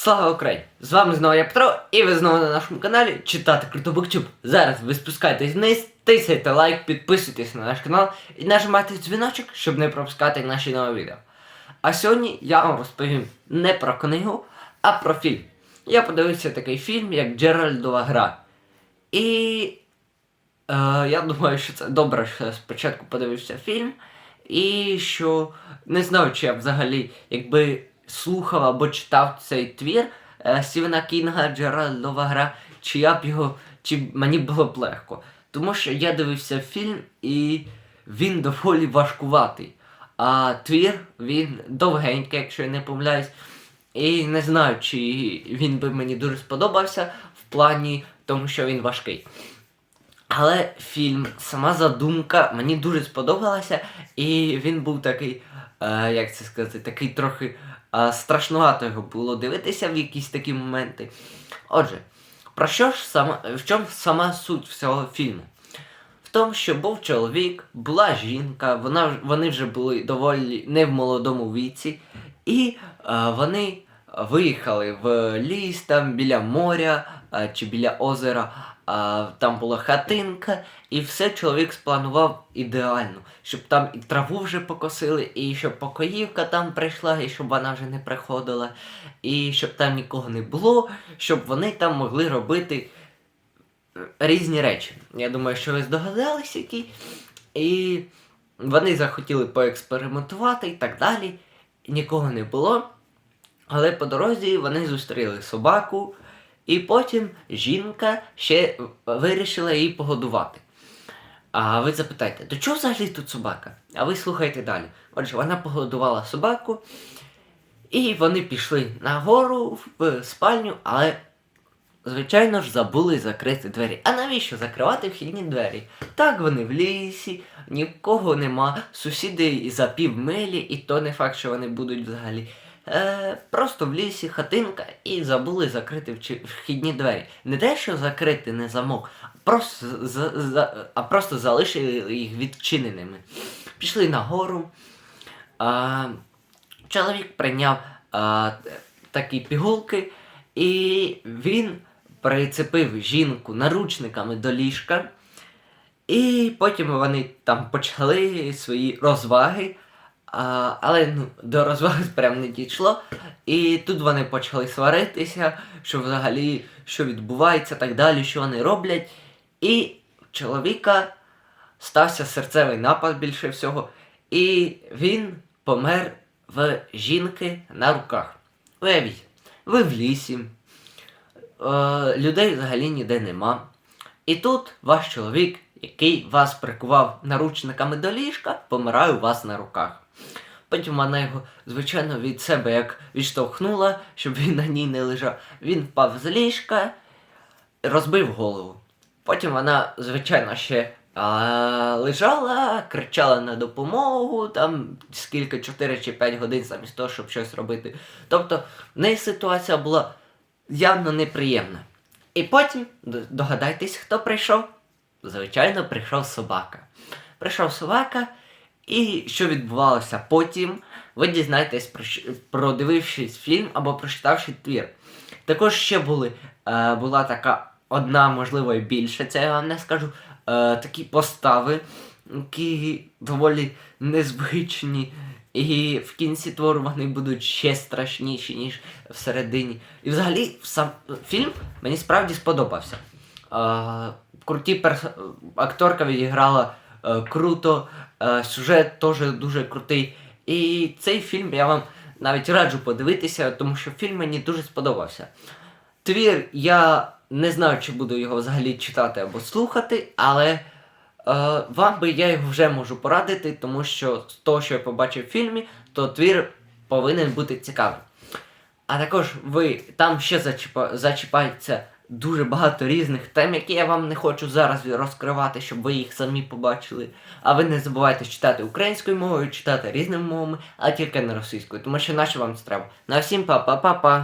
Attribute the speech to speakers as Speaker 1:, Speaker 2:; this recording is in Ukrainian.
Speaker 1: Слава Україні! З вами знову я Петро, і ви знову на нашому каналі читати Круто Буктюб. Зараз ви спускайтесь вниз, тисяйте лайк, підписуйтесь на наш канал і нажимайте дзвіночок, щоб не пропускати наші нові відео. А сьогодні я вам розповім не про книгу, а про фільм. Я подивився такий фільм, як Джеральдова гра. І е, я думаю, що це добре, що я спочатку подивився фільм, і що не знаю, чи я взагалі, якби слухав або читав цей твір е, Стівена Кінга Джеральдова гра, чи я б його, чи мені було б легко. Тому що я дивився фільм і він доволі важкуватий. А твір він довгенький, якщо я не помиляюсь. І не знаю, чи він би мені дуже сподобався в плані тому, що він важкий. Але фільм, сама задумка мені дуже сподобалася, і він був такий, е, як це сказати, такий трохи страшнувато його було дивитися в якісь такі моменти. Отже, про що ж сама, в чому сама суть всього фільму? В тому, що був чоловік, була жінка, вона, вони вже були доволі не в молодому віці, і е, вони виїхали в ліс там біля моря е, чи біля озера. А, там була хатинка, і все чоловік спланував ідеально, щоб там і траву вже покосили, і щоб покоївка там прийшла, і щоб вона вже не приходила, і щоб там нікого не було, щоб вони там могли робити е, різні речі. Я думаю, що ви здогадалися які. І вони захотіли поекспериментувати і так далі. Нікого не було. Але по дорозі вони зустріли собаку, і потім жінка ще вирішила її погодувати. А ви запитаєте, до чого взагалі тут собака? А ви слухайте далі. Отже, вона погодувала собаку, і вони пішли нагору в спальню, але, звичайно ж, забули закрити двері. А навіщо закривати вхідні двері? Так, вони в лісі, нікого нема, сусіди за півмилі, і то не факт, що вони будуть взагалі. Е, просто в лісі хатинка і забули закрити вхідні двері. Не те, що закрити не замок, просто, за, за, а просто залишили їх відчиненими. Пішли нагору. А, чоловік прийняв а, такі пігулки, і він прицепив жінку наручниками до ліжка. І потім вони там почали свої розваги. А, але ну, до розваги прям не дійшло. І тут вони почали сваритися, що взагалі що відбувається, так далі, що вони роблять. І чоловіка стався серцевий напад більше всього, і він помер в жінки на руках. Уявіть, ви в лісі, е, людей взагалі ніде нема. І тут ваш чоловік, який вас прикував наручниками до ліжка, помирає у вас на руках. Потім вона його, звичайно, від себе як відштовхнула, щоб він на ній не лежав. Він впав з ліжка, розбив голову. Потім вона, звичайно, ще а, лежала, кричала на допомогу, там скільки 4 чи 5 годин замість того, щоб щось робити. Тобто, в неї ситуація була явно неприємна. І потім, догадайтесь, хто прийшов? Звичайно, прийшов собака. Прийшов собака, і що відбувалося потім, ви дізнаєтесь, про, продивившись фільм або прочитавши твір. Також ще були, е, була така одна, можливо, і більше, це я вам не скажу, е, такі постави, які доволі незвичні. І в кінці твору вони будуть ще страшніші, ніж всередині. І взагалі сам фільм мені справді сподобався. Е, круті перс... акторка відіграла круто, е, сюжет теж дуже крутий. І цей фільм я вам навіть раджу подивитися, тому що фільм мені дуже сподобався. Твір я не знаю, чи буду його взагалі читати або слухати, але е, вам би я його вже можу порадити, тому що з того, що я побачив в фільмі, то твір повинен бути цікавим. А також ви там ще зачіпа, зачіпається дуже багато різних тем, які я вам не хочу зараз розкривати, щоб ви їх самі побачили. А ви не забувайте читати українською мовою, читати різними мовами, а тільки не російською, тому що наче вам це треба. На всім па-па-па-па.